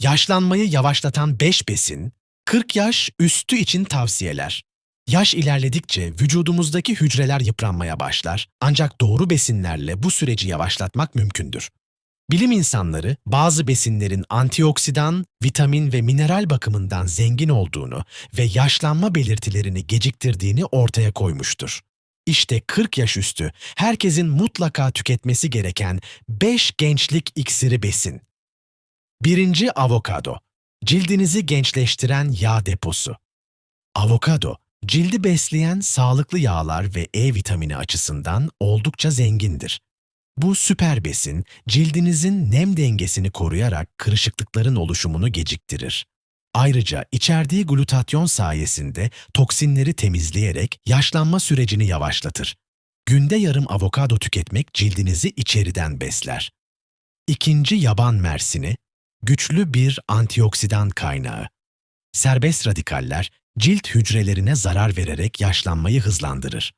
Yaşlanmayı yavaşlatan 5 besin, 40 yaş üstü için tavsiyeler. Yaş ilerledikçe vücudumuzdaki hücreler yıpranmaya başlar ancak doğru besinlerle bu süreci yavaşlatmak mümkündür. Bilim insanları bazı besinlerin antioksidan, vitamin ve mineral bakımından zengin olduğunu ve yaşlanma belirtilerini geciktirdiğini ortaya koymuştur. İşte 40 yaş üstü herkesin mutlaka tüketmesi gereken 5 gençlik iksiri besin. Birinci avokado. Cildinizi gençleştiren yağ deposu. Avokado, cildi besleyen sağlıklı yağlar ve E vitamini açısından oldukça zengindir. Bu süper besin, cildinizin nem dengesini koruyarak kırışıklıkların oluşumunu geciktirir. Ayrıca içerdiği glutatyon sayesinde toksinleri temizleyerek yaşlanma sürecini yavaşlatır. Günde yarım avokado tüketmek cildinizi içeriden besler. İkinci yaban mersini, güçlü bir antioksidan kaynağı. Serbest radikaller cilt hücrelerine zarar vererek yaşlanmayı hızlandırır.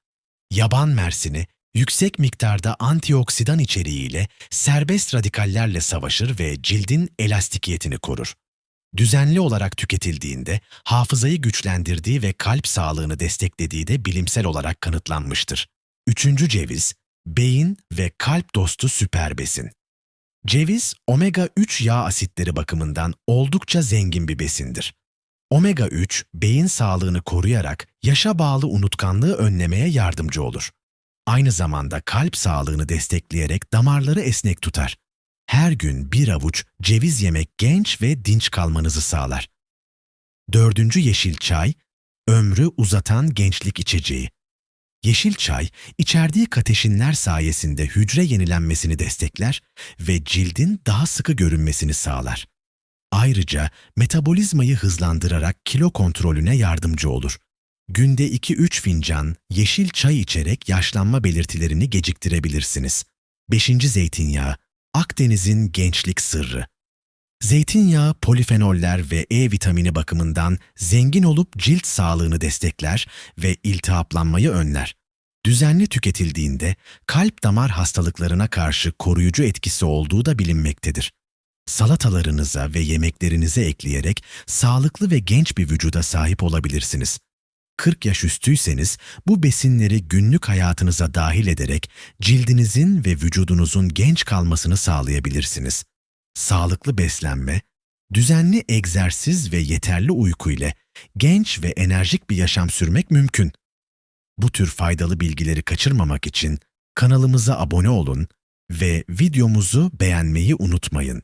Yaban mersini yüksek miktarda antioksidan içeriğiyle serbest radikallerle savaşır ve cildin elastikiyetini korur. Düzenli olarak tüketildiğinde hafızayı güçlendirdiği ve kalp sağlığını desteklediği de bilimsel olarak kanıtlanmıştır. Üçüncü ceviz, beyin ve kalp dostu süper besin. Ceviz, omega-3 yağ asitleri bakımından oldukça zengin bir besindir. Omega-3, beyin sağlığını koruyarak yaşa bağlı unutkanlığı önlemeye yardımcı olur. Aynı zamanda kalp sağlığını destekleyerek damarları esnek tutar. Her gün bir avuç ceviz yemek genç ve dinç kalmanızı sağlar. Dördüncü yeşil çay, ömrü uzatan gençlik içeceği. Yeşil çay, içerdiği kateşinler sayesinde hücre yenilenmesini destekler ve cildin daha sıkı görünmesini sağlar. Ayrıca metabolizmayı hızlandırarak kilo kontrolüne yardımcı olur. Günde 2-3 fincan yeşil çay içerek yaşlanma belirtilerini geciktirebilirsiniz. 5. Zeytinyağı, Akdeniz'in gençlik sırrı. Zeytinyağı polifenoller ve E vitamini bakımından zengin olup cilt sağlığını destekler ve iltihaplanmayı önler. Düzenli tüketildiğinde kalp damar hastalıklarına karşı koruyucu etkisi olduğu da bilinmektedir. Salatalarınıza ve yemeklerinize ekleyerek sağlıklı ve genç bir vücuda sahip olabilirsiniz. 40 yaş üstüyseniz bu besinleri günlük hayatınıza dahil ederek cildinizin ve vücudunuzun genç kalmasını sağlayabilirsiniz. Sağlıklı beslenme, düzenli egzersiz ve yeterli uyku ile genç ve enerjik bir yaşam sürmek mümkün. Bu tür faydalı bilgileri kaçırmamak için kanalımıza abone olun ve videomuzu beğenmeyi unutmayın.